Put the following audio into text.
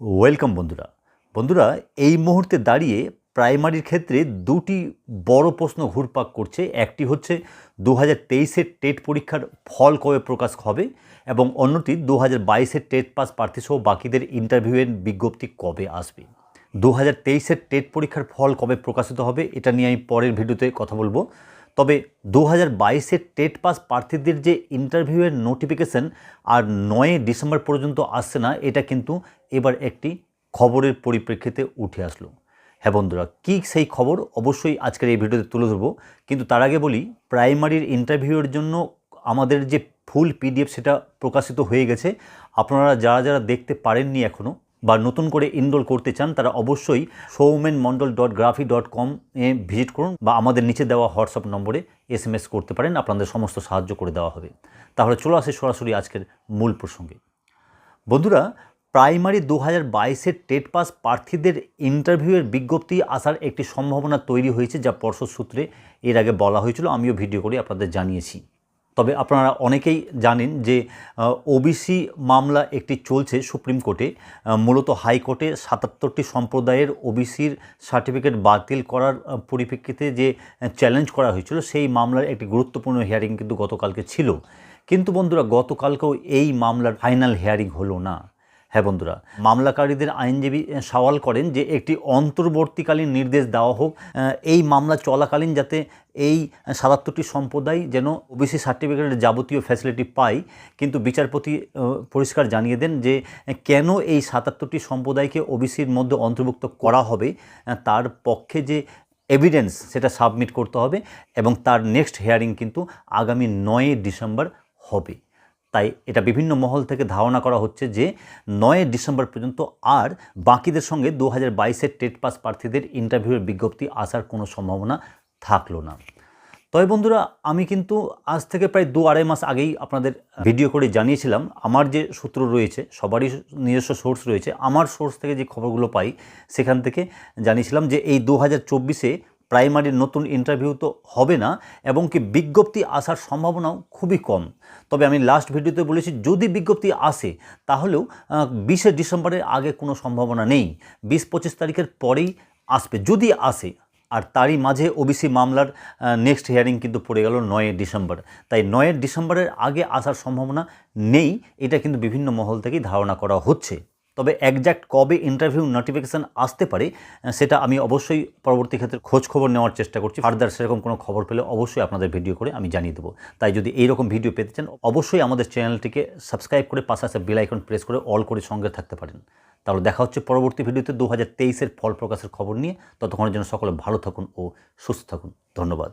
Welcome বন্ধুরা। বন্ধুরা, এই মুহূর্তে দাঁড়িয়ে প্রাইমারির ক্ষেত্রে দুটি বড় প্রশ্ন ঘুরপাক করছে। একটি হচ্ছে দু হাজার তেইশের টেট পরীক্ষার ফল কবে প্রকাশ হবে? এবং অন্যটি দু হাজার বাইশের টেট পাস প্রার্থীসহ বাকিদের ইন্টারভিউয়ের বিজ্ঞপ্তি কবে আসবে? দু হাজার তেইশের টেট পরীক্ষার ফল কবে প্রকাশিত হবে? এটা নিয়ে আমি পরের ভিডিওতে কথা বলব। তবে দু হাজার বাইশের টেট পাস প্রার্থীদের যে ইন্টারভিউয়ের নোটিফিকেশন আর নয় ডিসেম্বর পর্যন্ত আসছে না, এটা কিন্তু এবার একটি খবরের পরিপ্রেক্ষিতে উঠে আসলো। হ্যাঁ বন্ধুরা, কী সেই খবর? অবশ্যই আজকের এই ভিডিওতে তুলে ধরবো। কিন্তু তার আগে বলি, প্রাইমারির ইন্টারভিউয়ের জন্য আমাদের যে ফুল পিডিএফ সেটা প্রকাশিত হয়ে গেছে। আপনারা যারা যারা দেখতে পারেননি এখনও বা নতুন করে ইনরোল করতে চান, তারা অবশ্যই Soumen Mondal dot graphy dot com এ ভিজিট করুন বা আমাদের নিচে দেওয়া হোয়াটসঅ্যাপ নম্বরে এস এম এস করতে পারেন, আপনাদের সমস্ত সাহায্য করে দেওয়া হবে। তাহলে চলে আসে সরাসরি আজকের মূল প্রসঙ্গে। বন্ধুরা, প্রাইমারি দু হাজার বাইশের টেট পাস প্রার্থীদের ইন্টারভিউয়ের বিজ্ঞপ্তি আসার একটি সম্ভাবনা তৈরি হয়েছে, যা পর্ষদ সূত্রে এর আগে বলা হয়েছিল। আমিও ভিডিও করে আপনাদের জানিয়েছি। তবে আপনারা অনেকেই জানেন যে ওবিসি মামলা একটি চলছে সুপ্রিম কোর্টে মূলত হাইকোর্টে সাতাত্তরটি সম্প্রদায়ের ওবিসির সার্টিফিকেট বাতিল করার পরিপ্রেক্ষিতে যে চ্যালেঞ্জ করা হয়েছিল, সেই মামলার একটি গুরুত্বপূর্ণ হিয়ারিং কিন্তু গতকালকে ছিল। কিন্তু বন্ধুরা, গতকালকেও এই মামলার ফাইনাল হিয়ারিং হলো না। হ্যাঁ বন্ধুরা, মামলাকারীদের আইনজীবী সওয়াল করেন যে একটি অন্তর্বর্তীকালীন নির্দেশ দেওয়া হোক এই মামলা চলাকালীন যাতে এই সাতাত্তরটি সম্প্রদায় যেন ওবিসি সার্টিফিকেটের যাবতীয় ফ্যাসিলিটি পায়। কিন্তু বিচারপতি পরিষ্কার জানিয়ে দেন যে কেন এই সাতাত্তরটি সম্প্রদায়কে ওবিসির মধ্যে অন্তর্ভুক্ত করা হবে তার পক্ষে যে এভিডেন্স সেটা সাবমিট করতে হবে এবং তার নেক্সট হেয়ারিং কিন্তু আগামী নয় ডিসেম্বর হবে। তাই এটা বিভিন্ন মহল থেকে ধারণা করা হচ্ছে যে নয় ডিসেম্বর পর্যন্ত আর বাকিদের সঙ্গে দু হাজার বাইশের টেট পাস প্রার্থীদের ইন্টারভিউয়ের বিজ্ঞপ্তি আসার কোনো সম্ভাবনা থাকল না। তবে বন্ধুরা, আমি কিন্তু আজ থেকে প্রায় দু আড়াই মাস আগেই আপনাদের ভিডিও করে জানিয়েছিলাম, আমার যে সূত্র রয়েছে, সবারই নিজস্ব সোর্স রয়েছে, আমার সোর্স থেকে যে খবরগুলো পাই সেখান থেকে জানিয়েছিলাম যে এই দু হাজার চব্বিশে প্রাইমারির নতুন ইন্টারভিউ তো হবে না, এবং কি বিজ্ঞপ্তি আসার সম্ভাবনাও খুবই কম। তবে আমি লাস্ট ভিডিওতে বলেছি, যদি বিজ্ঞপ্তি আসে, তাহলেও বিশে ডিসেম্বরের আগে কোনো সম্ভাবনা নেই। বিশ পঁচিশ তারিখের পরেই আসবে। যদি আসে, আর তারই মাঝে ওবিসি মামলার নেক্সট হিয়ারিং কিন্তু পড়ে গেল নয় ডিসেম্বর। তাই নয় ডিসেম্বরের আগে আসার সম্ভাবনা নেই, এটা কিন্তু বিভিন্ন মহল থেকেই ধারণা করা হচ্ছে। তবে একজ্যাক্ট কবে ইন্টারভিউ নোটিফিকেশান আসতে পারে সেটা আমি অবশ্যই পরবর্তী ক্ষেত্রে খোঁজ খবর নেওয়ার চেষ্টা করছি। ফার্দার সেরকম কোনো খবর পেলে অবশ্যই আপনাদের ভিডিও করে আমি জানিয়ে দেবো। তাই যদি এইরকম ভিডিও পেতে চান, অবশ্যই আমাদের চ্যানেলটিকে সাবস্ক্রাইব করে পাশে আসে বেল আইকন প্রেস করে অল করে সঙ্গে থাকতে পারেন। তাহলে দেখা হচ্ছে পরবর্তী ভিডিওতে দু হাজার তেইশের ফল প্রকাশের খবর নিয়ে। ততক্ষণের জন্য সকলে ভালো থাকুন ও সুস্থ থাকুন। ধন্যবাদ।